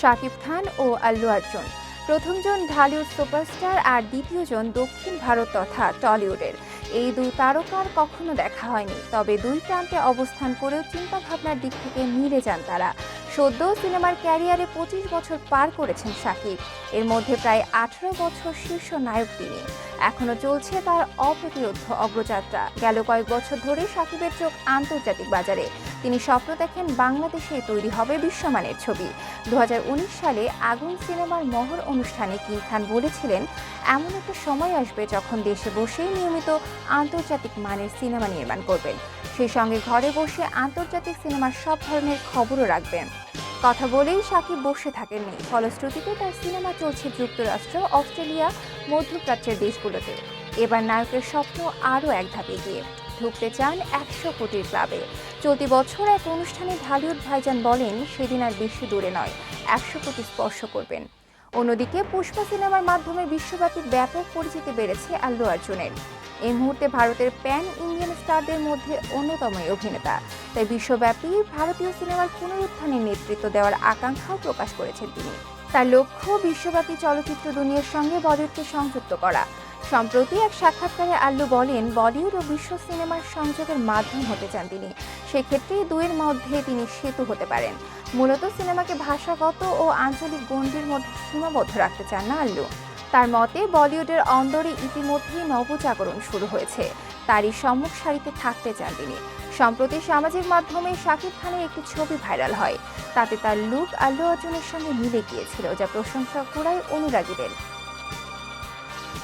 শাকিব খান ও আল্লু অর্জুন প্রথমজন ঢালিউড সুপারস্টার আর দ্বিতীয়জন দক্ষিণ ভারত তথা টলিউডের। এই দুই তারকার কখনো দেখা হয়নি, তবে দুই প্রান্তে অবস্থান করেও চিন্তাভাবনার দিক থেকে মিলে যান তারা। সদ্য সিনেমার ক্যারিয়ারে পঁচিশ বছর পার করেছেন শাকিব। এর মধ্যে প্রায় আঠারো বছর শীর্ষ নায়ক তিনি। এখনও চলছে তার অপ্রতিরোধ অগ্রযাত্রা। গেল কয়েক বছর ধরে শাকিবের চোখ আন্তর্জাতিক বাজারে। তিনি স্বপ্ন দেখেন বাংলাদেশে তৈরি হবে বিশ্বমানের ছবি। দু হাজার উনিশ সালে আগুন সিনেমার মহর অনুষ্ঠানে কিং খান বলেছিলেন, এমন একটা সময় আসবে যখন দেশে বসেই নিয়মিত আন্তর্জাতিক মানের সিনেমা নির্মাণ করবেন। সেই সঙ্গে ঘরে বসে আন্তর্জাতিক সিনেমার সব ধরনের খবরও রাখবেন। কথা বলেই সাকিব বসে থাকেননি। ফলশ্রুতিতে তার সিনেমা চলছে যুক্তরাষ্ট্র, অস্ট্রেলিয়া, মধ্যপ্রাচ্যের দেশগুলোতে। এবার নায়কের স্বপ্ন আরও এক ধাপ এগিয়ে। ঢুকতে চান একশো কোটির ক্লাবে। চলতি বছর এক অনুষ্ঠানে ঢালিউড ভাইজান বলেন, সেদিন আর বেশি দূরে নয়, একশো কোটি স্পর্শ করবেন। অন্যদিকে পুষ্পা সিনেমার মাধ্যমে বিশ্বব্যাপী ব্যাপক পরিচিতি বেড়েছে আল্লু অর্জুনের। এই মুহূর্তে ভারতের প্যান ইন্ডিয়ান স্টারদের মধ্যে অন্যতম অভিনেতা। তাই বিশ্বব্যাপী ভারতীয় সিনেমার পুনরুত্থানের নেতৃত্ব দেওয়ার আকাঙ্ক্ষাও প্রকাশ করেছেন তিনি। তার লক্ষ্য বিশ্বব্যাপী চলচ্চিত্র দুনিয়ার সঙ্গে বলিউডকে সংযুক্ত করা। সম্প্রতি এক সাক্ষাৎকারে আল্লু বলেন, বলিউড ও বিশ্ব সিনেমার সংযোগের মাধ্যম হতে চান তিনি। সেক্ষেত্রে দুয়ের মধ্যে তিনি সেতু হতে পারেন। মূলত সিনেমাকে ভাষাগত ও আঞ্চলিক গণ্ডির মধ্যে সীমাবদ্ধ রাখতে চান না আল্লু। তার মতে, বলিউডের অন্দরে ইতিমধ্যেই নবজাগরণ শুরু হয়েছে। তারই সম্মুখ সারিতে থাকতে চান তিনি। সম্প্রতি সামাজিক মাধ্যমে শাকিব খানের একটি ছবি ভাইরাল হয়। তাতে তার লুক আল্লু অর্জুনের সঙ্গে মিলে গিয়েছিল, যা প্রশংসা কুড়ায় অনুরাগীদের।